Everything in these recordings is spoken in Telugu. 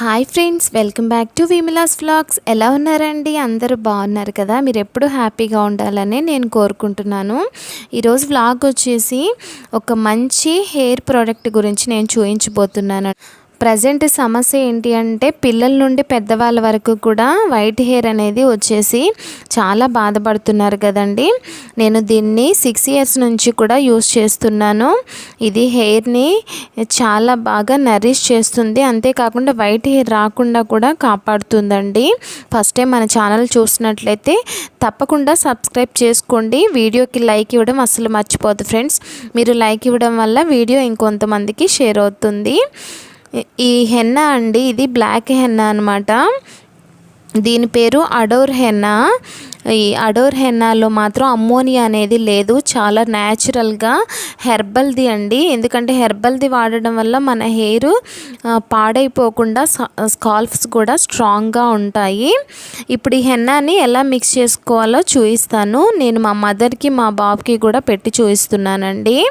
Hi friends welcome back to Vimila's vlogs ఎలా ఉన్నారండి? అందరూ బాగున్నారు కదా? మీరు ఎప్పుడు హ్యాపీగా ఉండాలని నేను కోరుకుంటున్నాను. ఈరోజు వ్లాగ్ వచ్చేసి ఒక మంచి హెయిర్ ప్రోడక్ట్ గురించి నేను చూపించబోతున్నాను ప్రజెంట్ సమస్య ఏంటి అంటే పిల్లల నుండి పెద్దవాళ్ళ వరకు కూడా వైట్ హెయిర్ అనేది వచ్చేసి చాలా బాధపడుతున్నారు కదండి. నేను దీన్ని సిక్స్ ఇయర్స్ నుంచి కూడా యూస్ చేస్తున్నాను. ఇది హెయిర్ని చాలా బాగా నరిష్ చేస్తుంది. అంతేకాకుండా వైట్ హెయిర్ రాకుండా కూడా కాపాడుతుందండి. ఫస్ట్ టైం మన ఛానల్ చూసినట్లయితే తప్పకుండా సబ్స్క్రైబ్ చేసుకోండి. వీడియోకి లైక్ ఇవ్వడం అసలు మర్చిపోదు ఫ్రెండ్స్. మీరు లైక్ ఇవ్వడం వల్ల వీడియో ఇంకొంతమందికి షేర్ అవుతుంది. ఈ హెన్నా అండి ఇది బ్లాక్ హెన్నా అనమాట దీని పేరు అడోర్ హెన్నా. ఈ అడోర్ హెన్నాలో మాత్రం అమ్మోనియా అనేది లేదు. చాలా న్యాచురల్గా హెర్బల్ది అండి. ఎందుకంటే హెర్బల్ది వాడడం వల్ల మన హెయిర్ పాడైపోకుండా స్కాల్ఫ్స్ కూడా స్ట్రాంగ్గా ఉంటాయి. ఇప్పుడు ఈ హెన్నాని ఎలా మిక్స్ చేసుకోవాలో చూపిస్తాను. నేను మా మదర్కి మా బాబుకి కూడా పెట్టి చూపిస్తున్నానండి.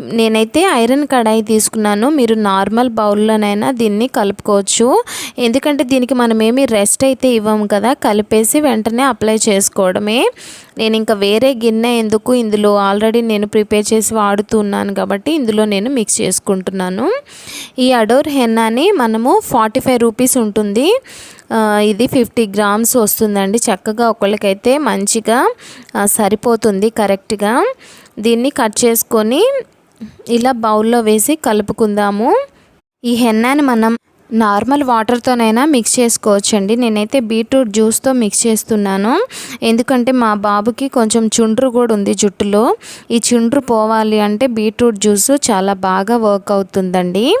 నేనైతే ఐరన్ కడాయి తీసుకున్నాను. మీరు నార్మల్ బౌల్లోనైనా దీన్ని కలుపుకోవచ్చు. ఎందుకంటే దీనికి మనం రెస్ట్ అయితే ఇవ్వము కదా కలిపేసి వెంటనే అప్లై చేస్తాం చేసుకోవడమే. నేను ఇంకా వేరే గిన్నె ఎందుకు ఇందులో ఆల్రెడీ నేను ప్రిపేర్ చేసి వాడుతున్నాను కాబట్టి ఇందులో నేను మిక్స్ చేసుకుంటున్నాను. ఈ అడోర్ హెన్నాని మనము ఫార్టీ ఫైవ్ రూపీస్ ఉంటుంది. ఇది ఫిఫ్టీ గ్రామ్స్ వస్తుందండి. చక్కగా ఒకళ్ళకైతే మంచిగా సరిపోతుంది కరెక్ట్గా. దీన్ని కట్ చేసుకొని ఇలా బౌల్లో వేసి కలుపుకుందాము. ఈ హెన్నాని మనం నార్మల్ వాటర్తోనైనా మిక్స్ చేసుకోవచ్చండి. నేనైతే బీట్రూట్ జ్యూస్తో మిక్స్ చేస్తున్నాను. ఎందుకంటే మా బాబుకి కొంచెం చుండ్రు కూడా ఉంది జుట్టులో. ఈ చుండ్రు పోవాలి అంటే బీట్రూట్ జ్యూస్ చాలా బాగా వర్క్ అవుతుందండి.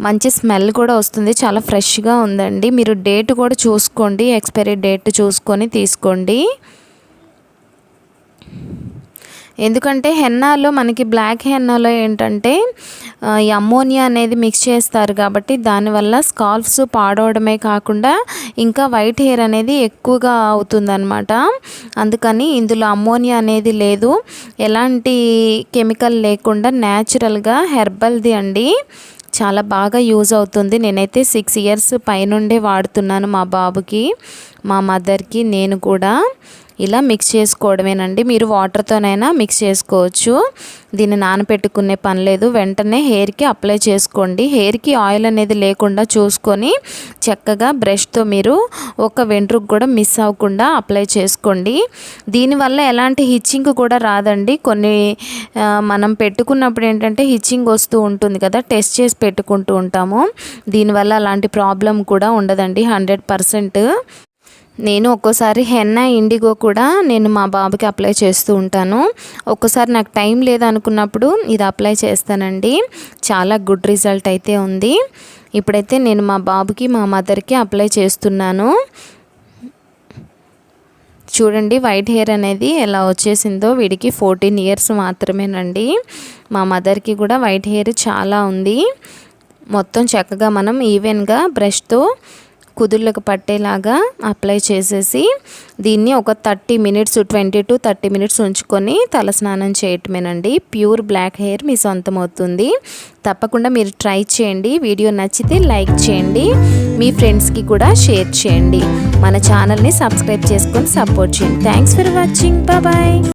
మంచి స్మెల్ కూడా వస్తుంది. చాలా ఫ్రెష్గా ఉందండి. మీరు డేట్ కూడా చూసుకోండి. ఎక్స్పైరీ డేట్ చూసుకొని తీసుకోండి. ఎందుకంటే హెన్నాలో మనకి బ్లాక్ హెన్నాలో ఏంటంటే ఈ అమ్మోనియా అనేది మిక్స్ చేస్తారు కాబట్టి దానివల్ల స్కాల్ఫ్స్ పాడవడమే కాకుండా ఇంకా వైట్ హెయిర్ అనేది ఎక్కువగా అవుతుందన్నమాట. అందుకని ఇందులో అమ్మోనియా అనేది లేదు. ఎలాంటి కెమికల్ లేకుండా న్యాచురల్గా హెర్బల్ది అండి. చాలా బాగా యూజ్ అవుతుంది. నేనైతే సిక్స్ ఇయర్స్ పైనుండే వాడుతున్నాను మా బాబుకి మా మదర్కి నేను కూడా. ఇలా మిక్స్ చేసుకోవడమేనండి. మీరు వాటర్తోనైనా మిక్స్ చేసుకోవచ్చు. దీన్ని నానపెట్టుకునే పని లేదు. వెంటనే హెయిర్కి అప్లై చేసుకోండి. హెయిర్కి ఆయిల్ అనేది లేకుండా చూసుకొని చక్కగా బ్రష్తో మీరు ఒక వెంట్రుకు కూడా మిస్ అవ్వకుండా అప్లై చేసుకోండి. దీనివల్ల ఎలాంటి హిచ్చింగ్ కూడా రాదండి. కొన్ని మనం పెట్టుకున్నప్పుడు ఏంటంటే హిచ్చింగ్ వస్తూ ఉంటుంది కదా టెస్ట్ చేసి పెట్టుకుంటూ ఉంటాము. దీనివల్ల అలాంటి ప్రాబ్లం కూడా ఉండదండి. హండ్రెడ్ పర్సెంట్ నేను ఒక్కోసారి హెన్నా ఇండిగో కూడా నేను మా బాబుకి అప్లై చేస్తూ ఉంటాను. ఒక్కోసారి నాకు టైం లేదనుకున్నప్పుడు ఇది అప్లై చేస్తానండి. చాలా గుడ్ రిజల్ట్ అయితే ఉంది. ఇప్పుడైతే నేను మా బాబుకి మా మదర్కి అప్లై చేస్తున్నాను. చూడండి వైట్ హెయిర్ అనేది ఎలా వచ్చేసిందో. వీడికి ఫోర్టీన్ ఇయర్స్ మాత్రమేనండి. మా మదర్కి కూడా వైట్ హెయిర్ చాలా ఉంది. మొత్తం చక్కగా మనం ఈవెన్గా బ్రష్తో కుదుళ్ళకు పట్టేలాగా అప్లై చేసేసి దీన్ని ఒక thirty minutes twenty to thirty minutes ఉంచుకొని తల స్నానం చేయటమేనండి. ప్యూర్ బ్లాక్ హెయిర్ మీ సొంతం అవుతుంది. తప్పకుండా మీరు ట్రై చేయండి. వీడియో నచ్చితే లైక్ చేయండి. మీ ఫ్రెండ్స్కి కూడా షేర్ చేయండి. మన ఛానల్ని సబ్స్క్రైబ్ చేసుకొని సపోర్ట్ చేయండి. Thanks for watching bye